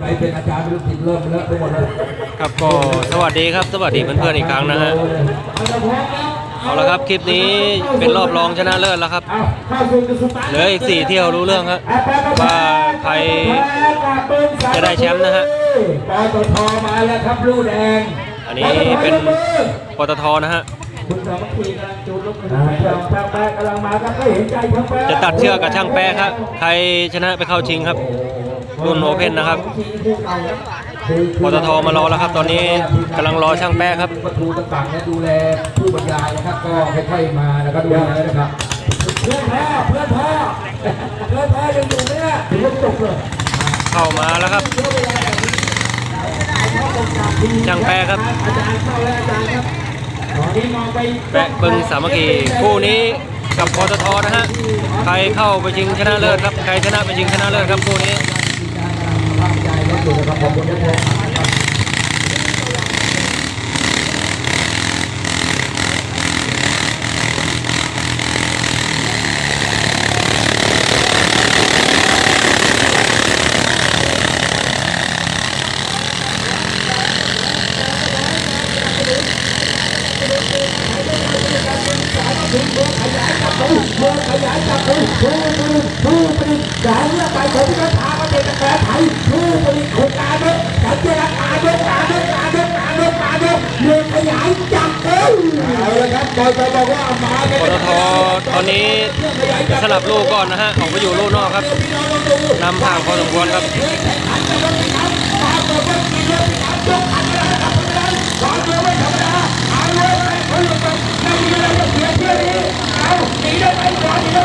ไหนเป็นอาจารย์ไม่รู้ผิดเริ่มเลอะไปหมดเลยครับก็สวัสดีครับสวัสดีเพื่อนๆอีกครั้งนะฮะเอาละครับคลิปนี้เป็นรอบรองชนะเลิศแล้วครับเหลืออีกสี่เที่ยวรู้เรื่องครับว่าใครจะได้แชมป์นะฮะปตทมาแล้วครับลูกแดงอันนี้เป็นปตทนะฮะคุณสามัคคีกำลังจูนรถกำลังช่างแป๊ะกำลังมาครับก็เห็นใจช่างแป๊ะจะตัดเชือกกับช่างแป๊ะครับใครชนะไปเข้าชิงครับ รุ่นโอเพ่นนะครับปตทมารอแล้วครับ ตอนนี้กำลังรอช่างแป๊ะครับประตูต่างๆเนี่ยดูแลผู้บรรยายนะครับก็ค่อยๆมาแล้วก็ดูแลนะครับเพื่อนพ่อเพื่อนพ่อเพื่อนพ่อยังอยู่ไหมเนี่ยถือว่าจบเลยเข้ามาแล้วครับช่างแป๊ะครับอาจารย์เข้าแล้วอาจารย์ครับตอนนี้มองไปแปะปึงสามัคคีคู่นี้กับปตทนะฮะใครเข้าไปชิงชนะเลิศครับใครชนะไปชิงชนะเลิศครับคู่นี้ภา พใจรถอยู่นะครับขอบคุณนะครับ ผู้ขยายจากผู้ผู้ผู้ผลิตสารละไปของพิธาประเทศกาไทยผู้ผลิตโครงการเนสัญลักษณ์การเนการเนการเนการเนการเนเมืองขยายจากเอ้ยเอาละครับบอยจะบอกว่ามาปตทตอนนี้สลับลูกก่อนนะฮะออกไปอยู่ลูกนอกครับนำห่างพอสมควรครับ ห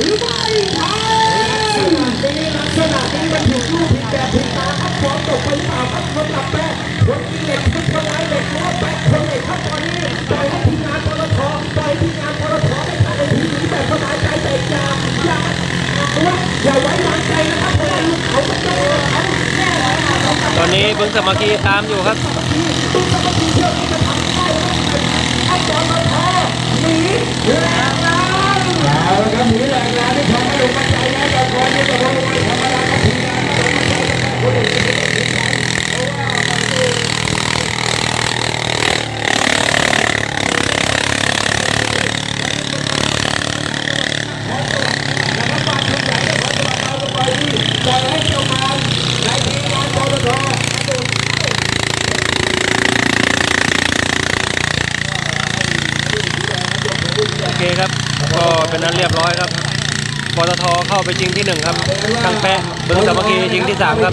รือไม่ใช่มีลักษณะ นี้มันผิดรูปผิดแบบผิดตาครับฟอร์มตกไปหรือเปล่าครับสำหรับแม่คนกินเหล็กทุกคนทำลายเหล็กเพราะแป๊ะคนเหล็กครับตอนนี้ปล่อยให้ทีมงานปตทปล่อยทีมงานปตทไม่ทำในทีมนี้แบบสบายใจแต่อย่าอย่าว่าอย่าไว้วางใจนะครับเพราะว่าลูกเขาไม่ต้องเขาแน่นอนตอนนี้บึงสมัคคีตามอยู่ครับ ตุ้มตะวันทีเที่ยวนี้จะทำได้เอาปตทหนีแรงงานเอาละครับหนีแรงงานที่ทำให้ลงมาใจนะแต่ก่อนนี้จะลงมาธรรมดาครับทีมงานมาลงมาใจนะครับคนอื่นไม่ได้สนใจเพราะว่ามันคือ โอเคครับ ก็ เป็นนั้นเรียบร้อยครับปตทเข้าไปชิงที่หนึ่งครับช่างแปะบึงสามัคคีชิงที่สามครับ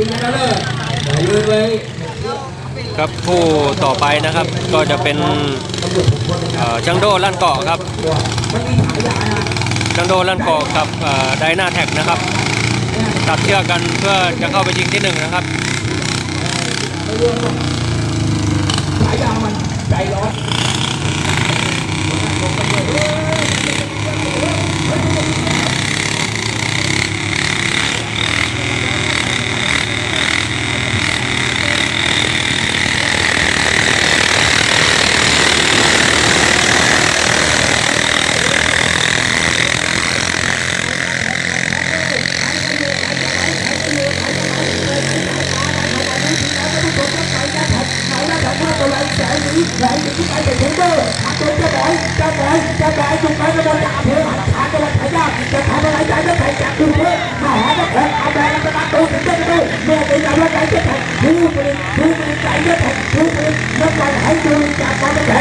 ครับผู้ต่อไปนะครับ ก็จะเป็นอ่อจังโดลั่นเกาะครับมันมีฉายานะจังโดลั่นเกาะกับไดนาแท็กนะครับ ตัดเชือกกันเพื่อจะเข้าไปชิงที่หนึ่งนะครับฉายามันใจร้อน ลิตนักบอลใ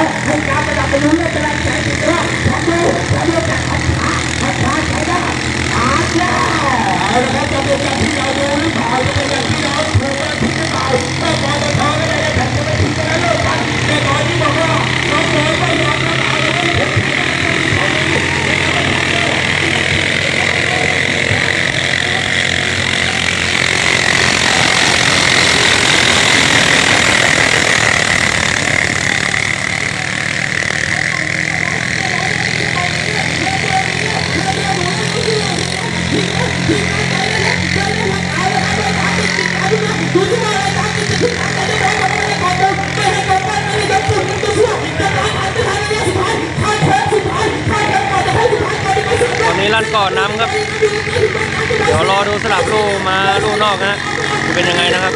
ครับ เดี๋ยวรอดูสลับลูกมาลูกนอกนะฮะจะเป็นยังไงนะครับ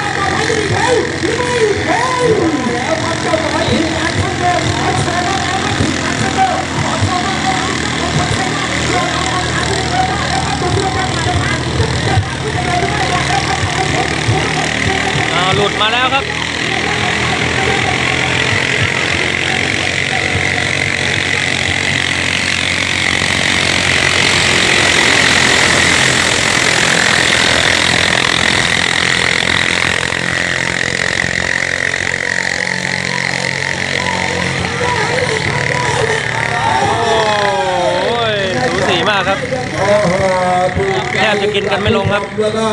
อ่าหลุดมาแล้วครับ โอ้ยสูสีมากครับ โอ้โหถู กแทบจะกินกันไม่ลงครับแล้วก็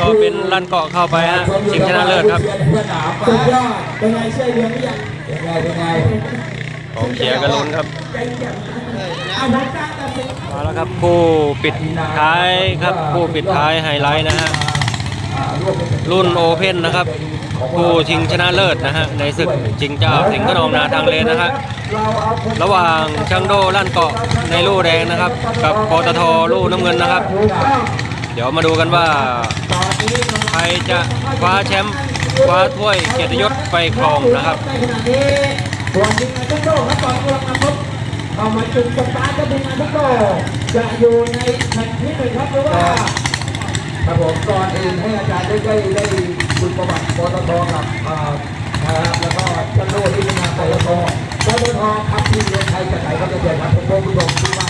ก็เป็นลั่นเกาะเข้าไปฮะชิงชนะเลิศครับสุดยอดเป็นไงช่วยเลี้ยงหรือยังเป็นไงเป็นไงของเชียร์กันลุ้นครับเอาหัวใจตัดสินมาแล้วครับคู่ปิดท้ายครับคู่ปิดท้ายไฮไลท์นะฮะรุ่นโอเพ่นนะครับคู่ชิงชนะเลิศนะฮะในศึกชิงเจ้าสิงห์ขนองนาทางเลนนะฮะเราเอาคนระหว่างช่างโดลั่นเกาะในลู่แดงนะครับ กับปตทลู่น้ำเงินนะครับถูกต้องเดี๋ยวมาดูกันว่าใครจะคว้าแชมป์คว้าถ้วยเกียรติยศไปครองนะครับในขณะนี้ส่วนทีมงานทุกโลกครับตอนกำลังนำรถเข้ามาจุดสตาร์ทก็ทีมงานทุกโลกจะอยู่ในแผ่นที่หนึ่งครับหรือว่าครับผมก่อนอื่นให้อาจารย์ได้ได้ได้คุยประวัติปตทกับอ่านะครับแล้วก็จันโลที่เป็นงานปตทปตทครับที่เรียนไทยจากไหนก็จะเกิดครับผมผู้ชมที่ว่าผมมา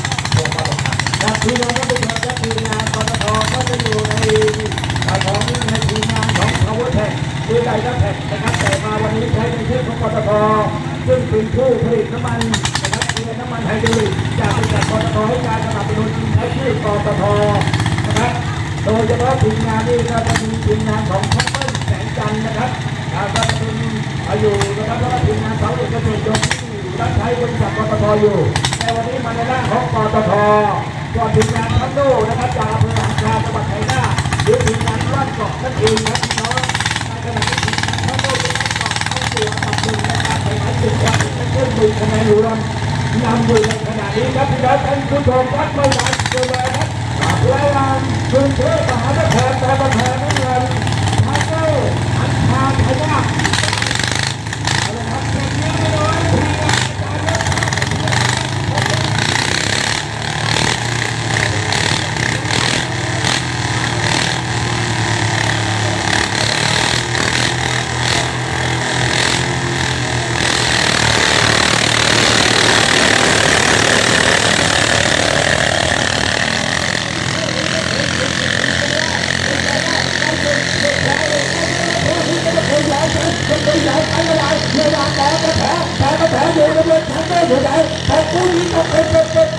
บอกครับที่เราก็เป็นครับทีมงานปตทก็จะอยู่ในอ่าของในทีมงานของ Power Tech คือไดร์แท็กนะครับแต่มาวันนี้ใช้เป็นชื่อของปตทซึ่งเป็นผู้ผลิตน้ำมันนะครับคือน้ำมันไฮดรอลิกจากบริษัทปตทให้การสนับสนุนใช้ชื่อปตทนะครับโดยเฉพาะทีมงานนี่ก็จะมีทีมงานของแคปเปิลแสงจันทร์นะครับอาก็จะเป็นอยู่นะครับแล้วก็ทีมงานเสาเอกเกษตรยนต์ที่รับใช้บริษัทปตทอยู่แต่วันนี้มาในร่างของปตท ก็ทีมงานทัพโดนะครับจากอำเภอหางคาจังหวัดชัยนาทหรือทีมงานบ้านเกาะนั่นเองครับพี่น้องในขณะที่ทีมงานทัพโดได้เกาะเข้าสู่อันดับหนึ่งนะครแข่งขันศึกวันเพื่อนมือคะแนนอยู่รอนนำอยู่ในขณะนี้ครับพี่น้องท่านผู้ชมวัดไม่หวานเกินเลยครับระหว่างกรุงเทพมหานครตะวันแทนน้ำเงินมาเก้อันพาไทยนาเอาละครับเก็บเงินไปเลยทีมงานอาจารย์เลิศ เอา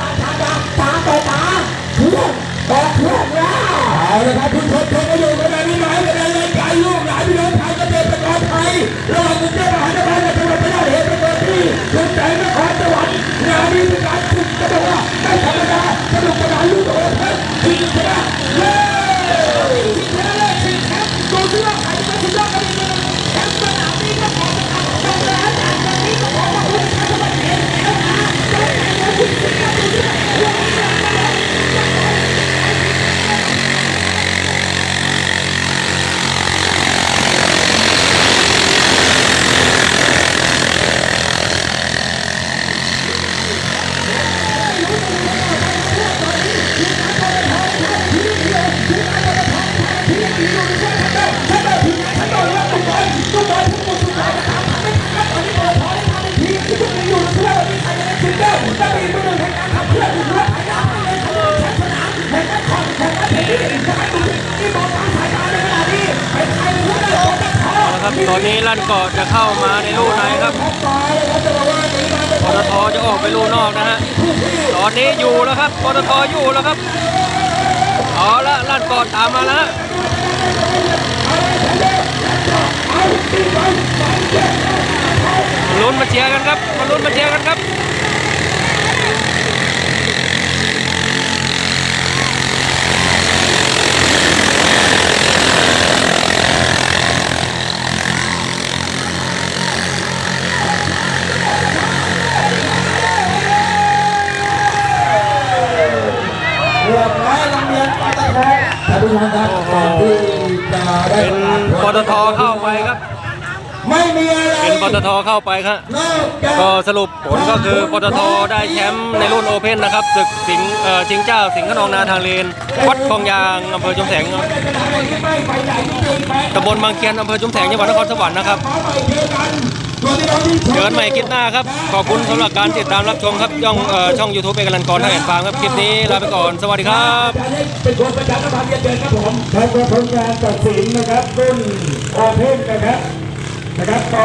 ตอนนี้ลั่นเกาะจะเข้ามาในลู่ไหนครับปตทจะออกไปลู่นอกนะฮะ ตอนนี้อยู่แล้วครับปตทอยู่แล้วครับเอาละลั่นเกาะตามมาแล้วลุ้นมาเชียร์กันครับมาลุ้นมาเชียร์กันครับ เรียบร้อย ได้เป็นปตทเข้าไปครับ ไม่มีอะไรเป็นปตทเข้าไปครับนอกจากก็สรุปผลก็คือปตทได้แชมป์ในรุ่นโอเพ่นนะครับศึกสิงห์เอ่อชิงเจ้าสิงห์ขนองนาทางเลนวัดคลองยางอำเภอชุมแสงครับตำบลบางเคียนอำเภอชุมแสงจังหวัดนครสวรรค์นะครับขอไป เจอกันใหม่คลิปหน้าครับ ขอบคุณสำหรับการติดตามรับชมครับย่องช่องยูทูบเอกลันกรท่าแอนฟาร์มครับ คลิปนี้ลาไปก่อน สวัสดีครับจะได้เป็นคนประชาสัมพันเรียนเดินครับผมแล้วก็ผลการตัดสินนะครับรุ่นโอเพ่นนะครับนะครับต่อ